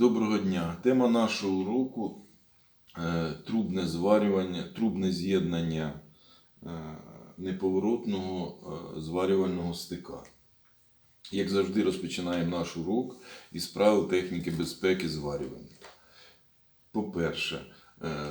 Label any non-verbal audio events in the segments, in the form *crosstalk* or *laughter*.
Доброго дня. Тема нашого уроку е, трубне зварювання, трубне з'єднання е, неповоротного е, зварювального стика. Як завжди, розпочинаємо наш урок із правил техніки безпеки зварювання. По-перше,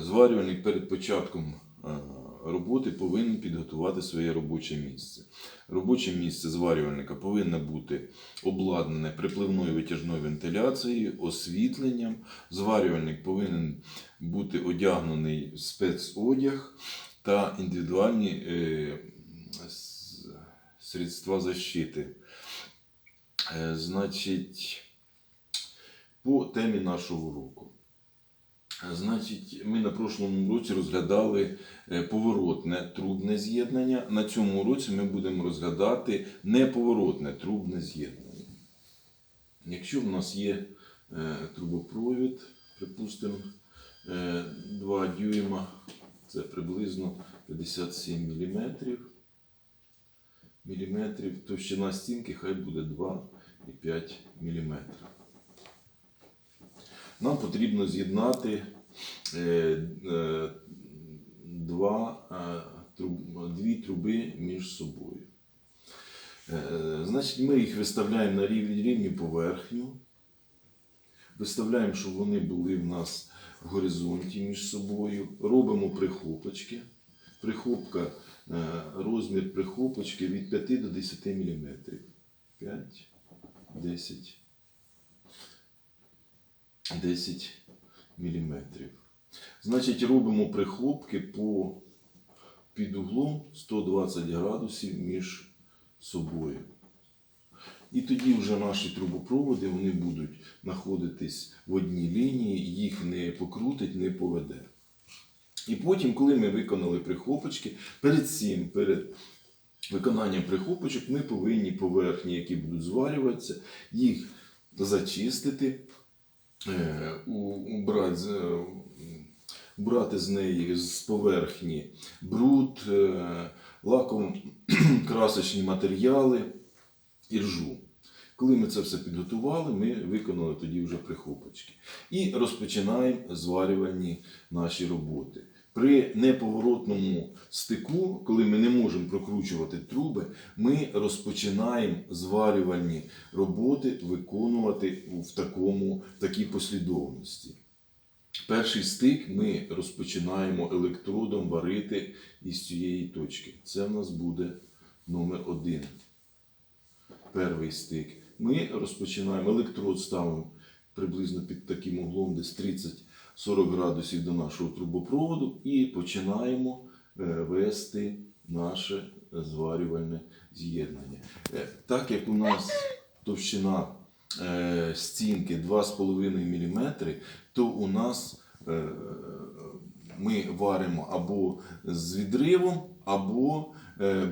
зварювальник перед початком роботи повинен підготувати своє робоче місце. Робоче місце зварювальника повинно бути обладнане припливною витяжною вентиляцією, освітленням. Зварювальник повинен бути одягнений в спецодяг та індивідуальні е, средства защити. Е, значить, по темі нашого уроку. Значить, ми на прошлому році розглядали е, поворотне трубне з'єднання. На цьому уроці ми будемо розглядати неповоротне трубне з'єднання. Якщо в нас є е, трубопровід, припустимо, е, 2 дюйма, це приблизно 57 мм. Міліметрів, товщина стінки хай буде 2,5 мм. Нам потрібно з'єднати е, е, два, е, дві труби між собою. Значить, ми їх виставляємо на рівні, поверхню. Виставляємо, щоб вони були в нас в горизонті між собою. Робимо прихопочки. Прихопка, розмір прихопочки від 5 до 10 мм. 5, 10 10 мм. Значить, робимо прихлопки по під углом 120 градусів між собою. І тоді вже наші трубопроводи вони будуть знаходитись в одній лінії, їх не покрутить, не поведе. І потім, коли ми виконали прихлопочки, перед цим, перед виконанням прихлопочок, ми повинні поверхні, які будуть зварюватися, їх зачистити, убрати, е, брати з неї з поверхні бруд, е, лаком *clears throat* красочні матеріали і ржу. Коли ми це все підготували, ми виконали тоді вже прихопочки. І розпочинаємо зварювальні наші роботи. При неповоротному стику, коли ми не можемо прокручувати труби, ми розпочинаємо зварювальні роботи виконувати в, такому, такій послідовності. Перший стик ми розпочинаємо електродом варити із цієї точки. Це в нас буде номер один. Перший стик. Ми розпочинаємо електрод ставимо приблизно під таким углом, десь 30-40 градусів до нашого трубопроводу, і починаємо е, вести наше зварювальне з'єднання. Е, Так як у нас товщина е, стінки 2,5 мм, то у нас ми варимо або з відривом, або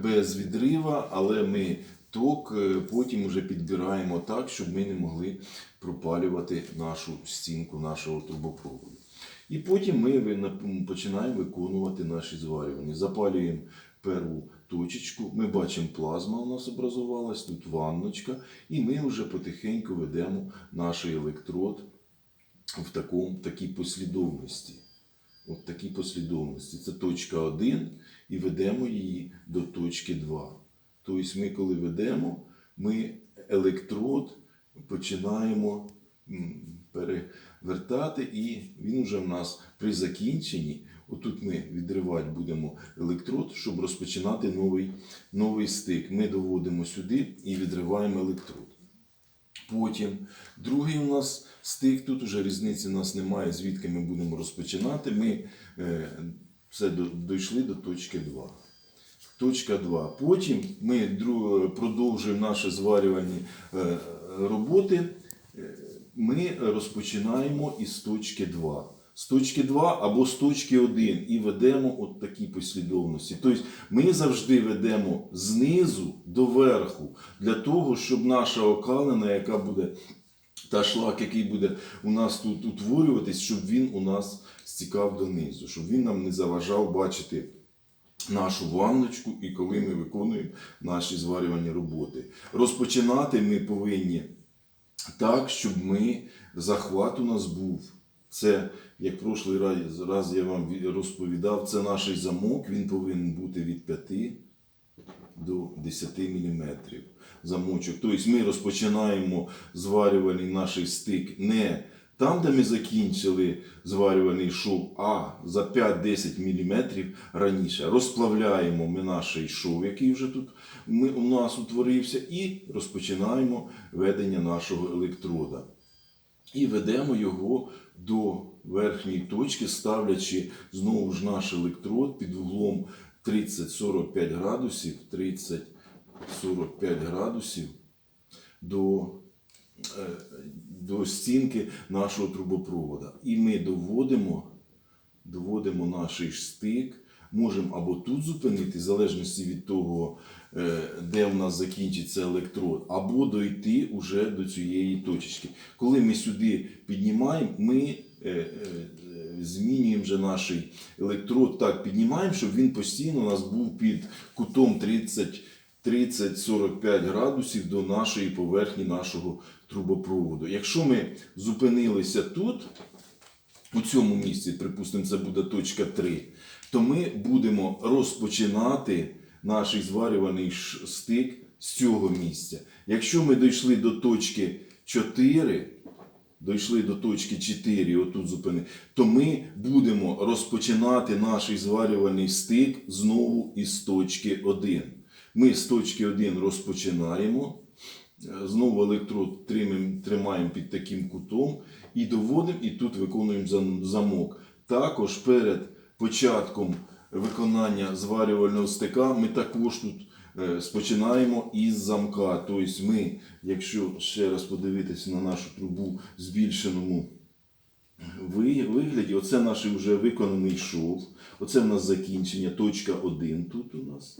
без відрива, але ми ток потім вже підбираємо так, щоб ми не могли пропалювати нашу стінку нашого трубопроводу. І потім ми починаємо виконувати наші зварювання. Запалюємо перву точечку. Ми бачимо, плазма у нас образувалась, тут ванночка, і ми вже потихеньку ведемо наш електрод в такому, такій послідовності. От такій послідовності. Це точка 1 і ведемо її до точки 2. Тобто ми, коли ведемо, ми електрод починаємо перевертати, і він вже в нас при закінченні, отут ми відривати будемо електрод, щоб розпочинати новий, новий стик. Ми доводимо сюди і відриваємо електрод. Потім другий у нас стик, тут уже різниці у нас немає, звідки ми будемо розпочинати. Ми е, все дійшли до точки 2. Точка 2. Потім ми продовжуємо наші зварювальні е, роботи. Ми розпочинаємо із точки 2. З точки 2 або з точки 1 і ведемо от такі послідовності. Тобто ми завжди ведемо знизу до верху для того, щоб наша окалина, яка буде та шлак, який буде у нас тут утворюватись, щоб він у нас стікав донизу, щоб він нам не заважав бачити нашу ванночку і коли ми виконуємо наші зварювальні роботи. Розпочинати ми повинні так, щоб ми захват у нас був. Це, як прошлий раз, раз я вам розповідав, це наш замок, він повинен бути від 5 до 10 мм замочок. Тобто ми розпочинаємо зварювальний наш стик не там, де ми закінчили зварювальний шов, а за 5-10 мм раніше. Розплавляємо ми наш шов, який вже тут ми, у нас утворився, і розпочинаємо ведення нашого електрода. І ведемо його до верхньої точки, ставлячи знову ж наш електрод під вуглом 30-45 градусів, 30-45 градусів до, до стінки нашого трубопровода. І ми доводимо, доводимо наш штик, можемо або тут зупинити, в залежності від того, е, де в нас закінчиться електрод, або дойти уже до цієї точечки. Коли ми сюди піднімаємо, ми е, е, змінюємо вже наш електрод так піднімаємо, щоб він постійно у нас був під кутом 30 30-45 градусів до нашої поверхні нашого трубопроводу. Якщо ми зупинилися тут, у цьому місці, припустимо, це буде точка 3, то ми будемо розпочинати наш зварюваний стик з цього місця. Якщо ми дійшли до точки 4, дійшли до точки 4, отут зупини, то ми будемо розпочинати наш зварювальний стик знову із точки 1. Ми з точки 1 розпочинаємо. Е, Знову електрод тримаємо, під таким кутом і доводимо, і тут виконуємо замок. Також перед початком виконання зварювального стика ми також тут е, спочинаємо із замка. Тобто ми, якщо ще раз подивитися на нашу трубу в збільшеному вигляді, оце наш вже виконаний шов, оце в нас закінчення, точка 1 тут у нас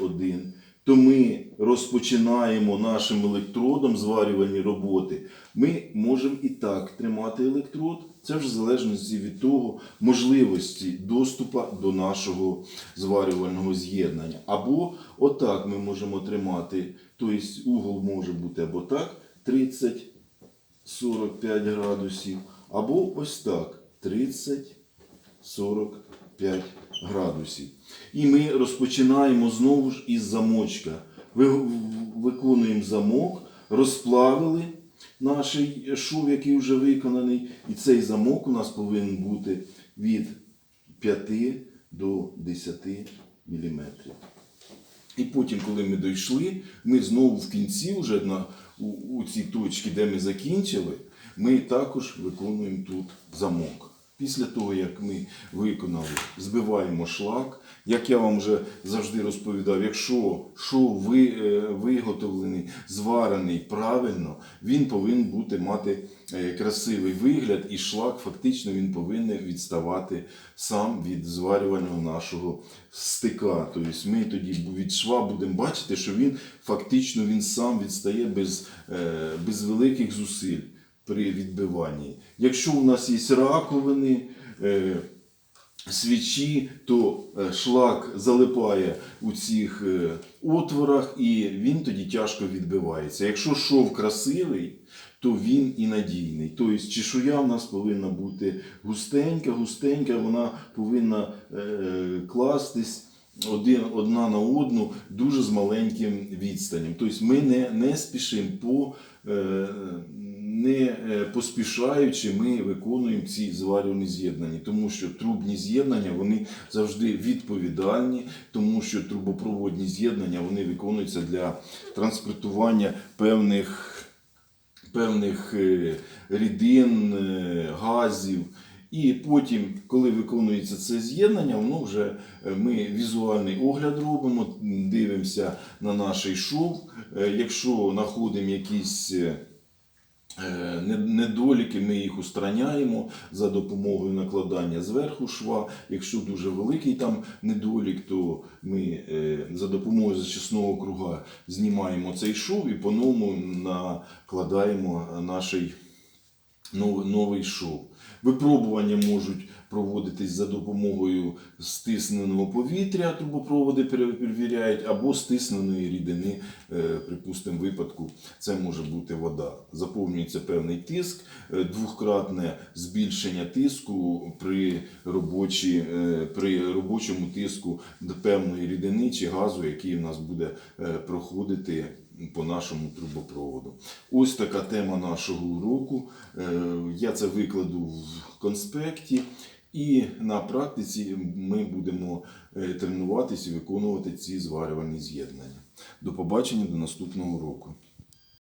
1, то ми розпочинаємо нашим електродом зварювальні роботи. Ми можемо і так тримати електрод. Це вже в залежності від того можливості доступу до нашого зварювального з'єднання. Або отак ми можемо тримати, тобто угол може бути або так, 30 45 градусів, або ось так 30 45 градусів. І ми розпочинаємо знову ж із замочка. Виконуємо замок, розплавили наш шов, який вже виконаний. І цей замок у нас повинен бути від 5 до 10 мм. І потім, коли ми дійшли, ми знову в кінці, вже на, у, у цій точці, де ми закінчили, ми також виконуємо тут замок. Після того, як ми виконали, збиваємо шлак. Як я вам вже завжди розповідав, якщо шов ви, е, виготовлений, зварений правильно, він повинен бути мати е, красивий вигляд, і шлак фактично він повинен відставати сам від зварювального нашого стика. Тобто ми тоді від шва будемо бачити, що він фактично він сам відстає без, е, без великих зусиль при відбиванні. Якщо у нас є раковини, е, свічі, то е, шлак залипає у цих е, отворах і він тоді тяжко відбивається. Якщо шов красивий, то він і надійний. Тобто чешуя в нас повинна бути густенька, густенька, вона повинна кластись. Один, одна на одну дуже з маленьким відстанем. Тобто ми не, не спішимо по е, не е, поспішаючи, ми виконуємо ці зварювальні з'єднання, тому що трубні з'єднання вони завжди відповідальні, тому що трубопроводні з'єднання вони виконуються для транспортування певних, певних е, рідин, е, газів. І потім, коли виконується це з'єднання, воно вже ми візуальний огляд робимо, дивимося на наш шов. Якщо знаходимо якісь недоліки, ми їх устраняємо за допомогою накладання зверху шва. Якщо дуже великий там недолік, то ми е, за допомогою зачисного круга знімаємо цей шов і по-новому накладаємо наш новий, новий шов. Випробування можуть проводитись за допомогою стисненого повітря, трубопроводи перевіряють, або стисненої рідини, е, припустимо, випадку, це може бути вода. Заповнюється певний тиск, е, двократне збільшення тиску при, робочі, е, при робочому тиску до певної рідини чи газу, який в нас буде проходити по нашому трубопроводу. Ось така тема нашого уроку. Е, Я це викладу в конспекті. І на практиці ми будемо е, тренуватися і виконувати ці зварювальні з'єднання. До побачення до наступного року.